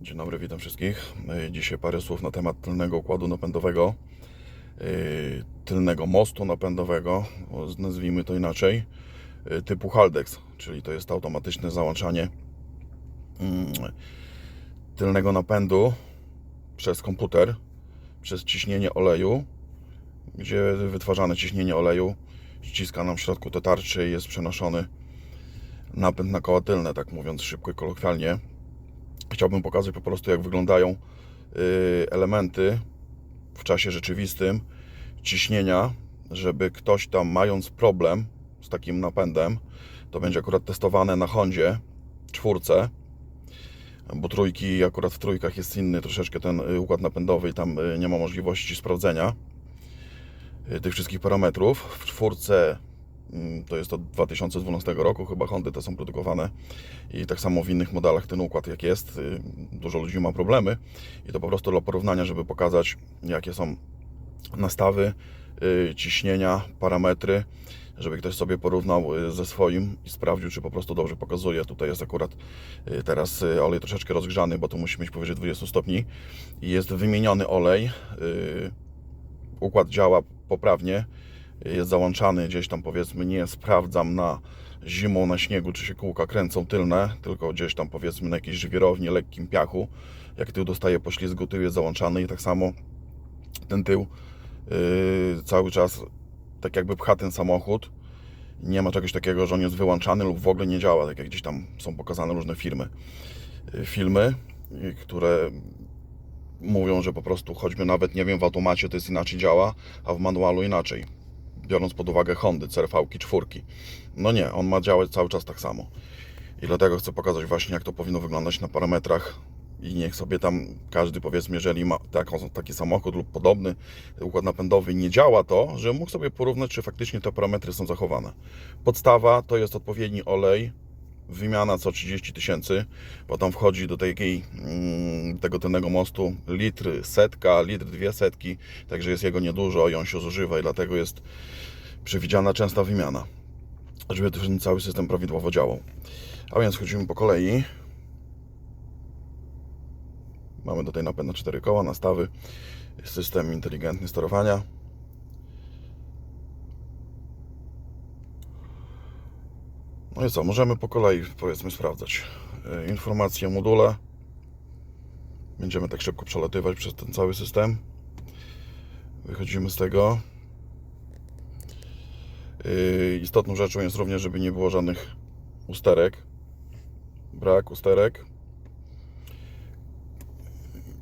Dzień dobry, witam wszystkich. Yy, Dzisiaj parę słów na temat tylnego układu napędowego, yy, tylnego mostu napędowego, nazwijmy to inaczej, yy, typu Haldex, czyli to jest automatyczne załączanie mm, tylnego napędu przez komputer, przez ciśnienie oleju, gdzie wytwarzane ciśnienie oleju ściska nam w środku te tarczy i jest przenoszony napęd na koła tylne, tak mówiąc szybko i kolokwialnie chciałbym pokazać po prostu, jak wyglądają y, elementy w czasie rzeczywistym ciśnienia, żeby ktoś tam mając problem z takim napędem, to będzie akurat testowane na Hondzie czwórce, bo trójki, akurat w trójkach jest inny troszeczkę ten y, układ napędowy i tam y, nie ma możliwości sprawdzenia tych wszystkich parametrów. W czwórce to jest od 2012 roku, chyba Hondy te są produkowane i tak samo w innych modelach ten układ jak jest. y, Dużo ludzi ma problemy i to po prostu dla porównania, żeby pokazać jakie są nastawy, y, ciśnienia, parametry, żeby ktoś sobie porównał y, ze swoim i sprawdził, czy po prostu dobrze pokazuje. Tutaj jest akurat teraz olej troszeczkę rozgrzany, bo tu musi mieć powyżej 20 stopni i jest wymieniony olej. Układ działa poprawnie, jest załączany gdzieś tam powiedzmy, nie sprawdzam na zimą na śniegu, czy się kółka kręcą tylne, tylko gdzieś tam powiedzmy na jakiejś żwirowni, lekkim piachu. Jak tył dostaje poślizgu, tył jest załączany i tak samo ten tył yy, cały czas tak jakby pcha ten samochód. Nie ma czegoś takiego, że on jest wyłączany lub w ogóle nie działa, tak jak gdzieś tam są pokazane różne firmy. Yy, filmy, yy, które mówią, że po prostu choćby nawet, nie wiem, w automacie to jest inaczej działa, a w manualu inaczej. Biorąc pod uwagę Hondy, CRV-ki, czwórki. No nie, on ma działać cały czas tak samo. I dlatego chcę pokazać właśnie, jak to powinno wyglądać na parametrach i niech sobie tam każdy, powiedzmy, jeżeli ma taką, taki samochód lub podobny układ napędowy nie działa to, że mógł sobie porównać, czy faktycznie te parametry są zachowane. Podstawa to jest odpowiedni olej, wymiana co 30 tysięcy, bo tam wchodzi do takiej, mm, tego tylnego mostu litr, setka, litr, dwie setki, także jest jego niedużo i on się zużywa i dlatego jest przewidziana częsta wymiana, żeby ten cały system prawidłowo działał. A więc chodzimy po kolei. Mamy tutaj napęd na 4 koła, nastawy, system inteligentny sterowania. No i co, możemy po kolei powiedzmy sprawdzać e, informacje module. Będziemy tak szybko przelatywać przez ten cały system. Wychodzimy z tego. Yy, Istotną rzeczą jest również, żeby nie było żadnych usterek. Brak usterek.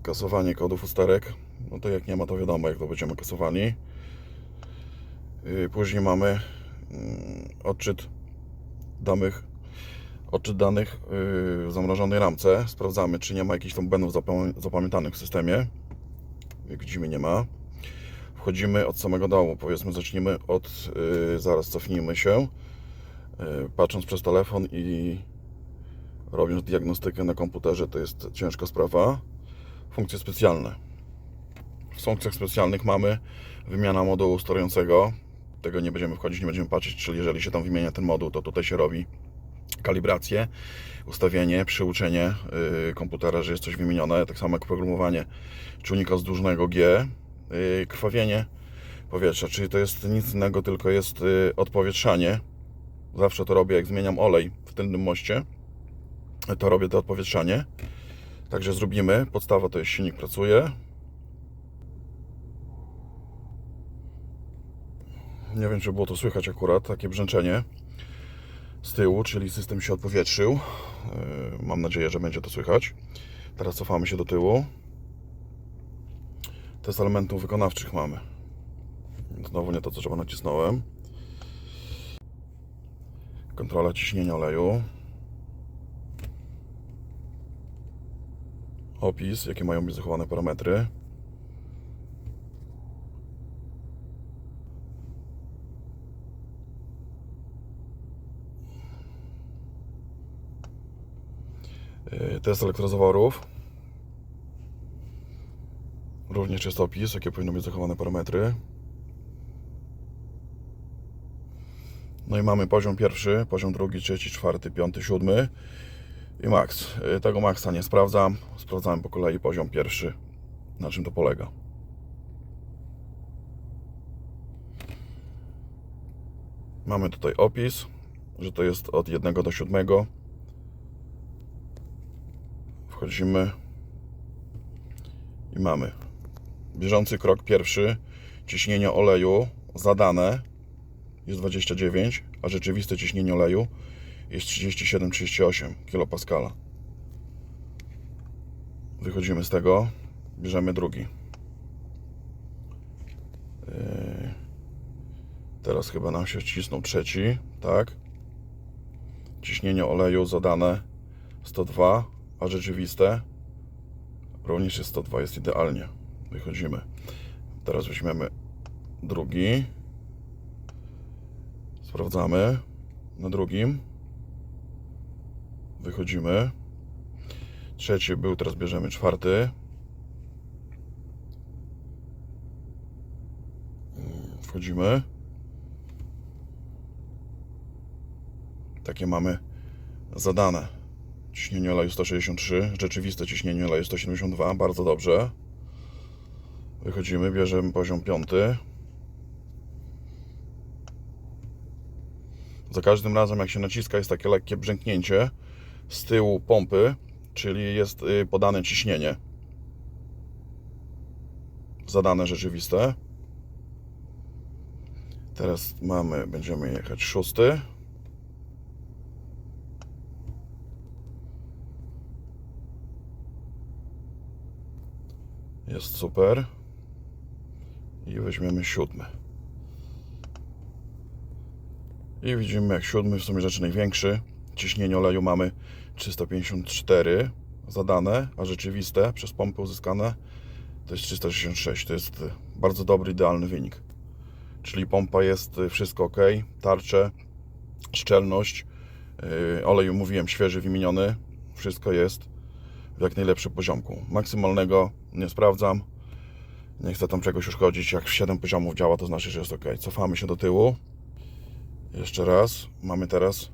Kasowanie kodów usterek. No to jak nie ma, to wiadomo, jak to będziemy kasowani. Yy, Później mamy mm, odczyt danych, odczyt danych yy, w zamrożonej ramce. Sprawdzamy, czy nie ma jakichś tam zapamię- zapamiętanych w systemie. Jak widzimy, nie ma. Wchodzimy od samego dołu. Powiedzmy, zacznijmy od. Yy, zaraz cofnijmy się. Yy, patrząc przez telefon i robiąc diagnostykę na komputerze, to jest ciężka sprawa. Funkcje specjalne. W funkcjach specjalnych mamy wymiana modułu sterującego. Tego nie będziemy wchodzić, nie będziemy patrzeć, czyli jeżeli się tam wymienia ten moduł, to tutaj się robi kalibrację, ustawienie, przyuczenie yy, komputera, że jest coś wymienione, tak samo jak programowanie czujnika zdłużnego G, yy, krwawienie powietrza, czyli to jest nic innego, tylko jest yy, odpowietrzanie. Zawsze to robię, jak zmieniam olej w tylnym moście, to robię to odpowietrzanie. Także zrobimy. Podstawa to jest silnik pracuje. Nie wiem, czy było to słychać akurat, takie brzęczenie z tyłu, czyli system się odpowietrzył. Yy, Mam nadzieję, że będzie to słychać. Teraz cofamy się do tyłu. Test elementów wykonawczych mamy. Znowu nie to, co trzeba nacisnąłem. Kontrola ciśnienia oleju. Opis, jakie mają być zachowane parametry. Test elektrozaworów. Również jest opis, jakie powinny być zachowane parametry. No i mamy poziom pierwszy, poziom drugi, trzeci, czwarty, piąty, siódmy. I max. Y, Tego maxa nie sprawdzam. Sprawdzałem po kolei poziom pierwszy. Na czym to polega. Mamy tutaj opis, że to jest od 1 do 7. Wchodzimy i mamy bieżący krok pierwszy. Ciśnienie oleju zadane jest 29, a rzeczywiste ciśnienie oleju jest 37-38 kPa. Wychodzimy z tego, bierzemy drugi. Yy, Teraz chyba nam się wcisnął trzeci, tak? Ciśnienie oleju zadane 102, a rzeczywiste również jest 102, jest idealnie. Wychodzimy. Teraz weźmiemy drugi. Sprawdzamy na drugim. Wychodzimy. Trzeci był, teraz bierzemy czwarty. Wchodzimy. Takie mamy zadane. Ciśnienie oleju 163, rzeczywiste ciśnienie oleju 172, bardzo dobrze. Wychodzimy, bierzemy poziom piąty. Za każdym razem, jak się naciska, jest takie lekkie brzęknięcie z tyłu pompy, czyli jest y, podane ciśnienie. Zadane rzeczywiste. Teraz mamy, będziemy jechać szósty. Jest super. I weźmiemy siódmy. I widzimy, jak siódmy w sumie rzeczy największy. Ciśnienie oleju mamy 354 zadane, a rzeczywiste przez pompę uzyskane to jest 366. To jest bardzo dobry, idealny wynik. Czyli pompa jest y, wszystko ok, tarcze, szczelność, yy, olej mówiłem świeży, wymieniony, wszystko jest w jak najlepszym poziomku. Maksymalnego nie sprawdzam. Nie chcę tam czegoś uszkodzić. Jak 7 poziomów działa, to znaczy, że jest ok. Cofamy się do tyłu. Jeszcze raz. Mamy teraz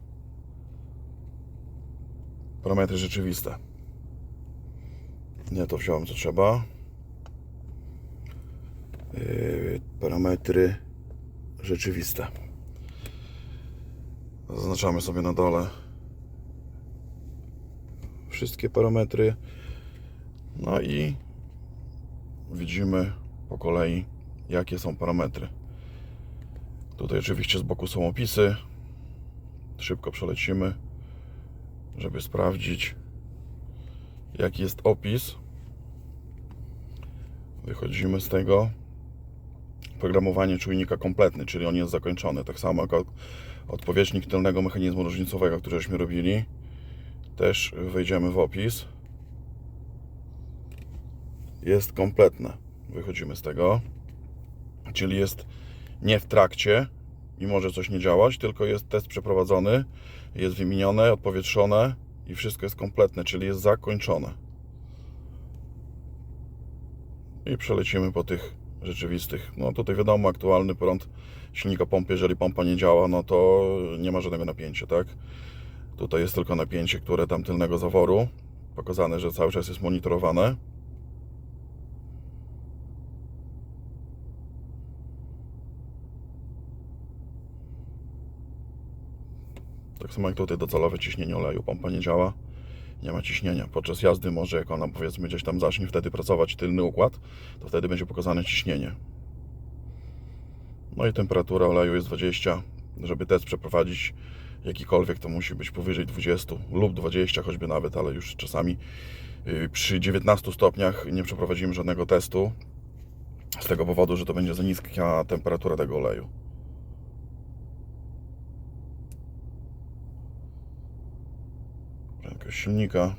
parametry rzeczywiste. Nie to wziąłem co trzeba. Yy, parametry rzeczywiste. Zaznaczamy sobie na dole wszystkie parametry. No i widzimy po kolei, jakie są parametry. Tutaj oczywiście z boku są opisy. Szybko przelecimy, żeby sprawdzić, jaki jest opis. Wychodzimy z tego. Programowanie czujnika kompletny, czyli on jest zakończony. Tak samo jak odpowietrznik tylnego mechanizmu różnicowego, który żeśmy robili. Też wejdziemy w opis jest kompletne. Wychodzimy z tego. Czyli jest nie w trakcie i może coś nie działać, tylko jest test przeprowadzony, jest wymienione, odpowietrzone i wszystko jest kompletne, czyli jest zakończone. I przelecimy po tych rzeczywistych. No tutaj wiadomo, aktualny prąd silnika pompy, jeżeli pompa nie działa, no to nie ma żadnego napięcia, tak? Tutaj jest tylko napięcie, które tam tylnego zaworu, pokazane, że cały czas jest monitorowane. Tak samo jak tutaj docelowe ciśnienie oleju. Pompa nie działa, nie ma ciśnienia. Podczas jazdy może, jak ona powiedzmy gdzieś tam zacznie wtedy pracować tylny układ, to wtedy będzie pokazane ciśnienie. No i temperatura oleju jest 20. Żeby test przeprowadzić jakikolwiek, to musi być powyżej 20 lub 20 choćby nawet, ale już czasami yy, przy 19 stopniach nie przeprowadzimy żadnego testu z tego powodu, że to będzie za niska temperatura tego oleju. Prędkość silnika.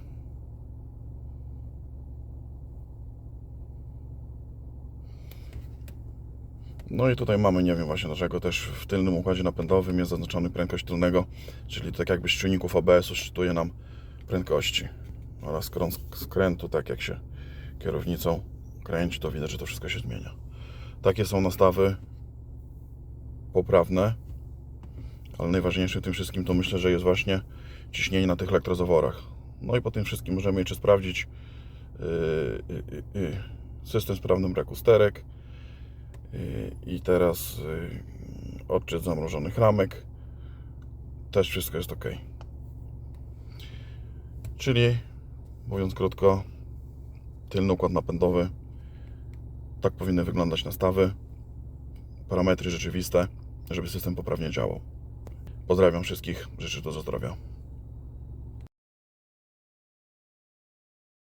No i tutaj mamy, nie wiem właśnie dlaczego, też w tylnym układzie napędowym jest zaznaczony prędkość tylnego, czyli tak jakby z czujników ABS-u szczytuje nam prędkości oraz skrętu, tak jak się kierownicą kręci, to widać, że to wszystko się zmienia. Takie są nastawy poprawne, ale najważniejsze w tym wszystkim to myślę, że jest właśnie ciśnienie na tych elektrozaworach. No i po tym wszystkim możemy jeszcze sprawdzić yy, yy, yy, system sprawny braku sterek yy, i teraz yy, odczyt zamrożonych ramek. Też wszystko jest ok. Czyli mówiąc krótko, tylny układ napędowy. Tak powinny wyglądać nastawy, parametry rzeczywiste, żeby system poprawnie działał. Pozdrawiam wszystkich, życzę do zdrowia.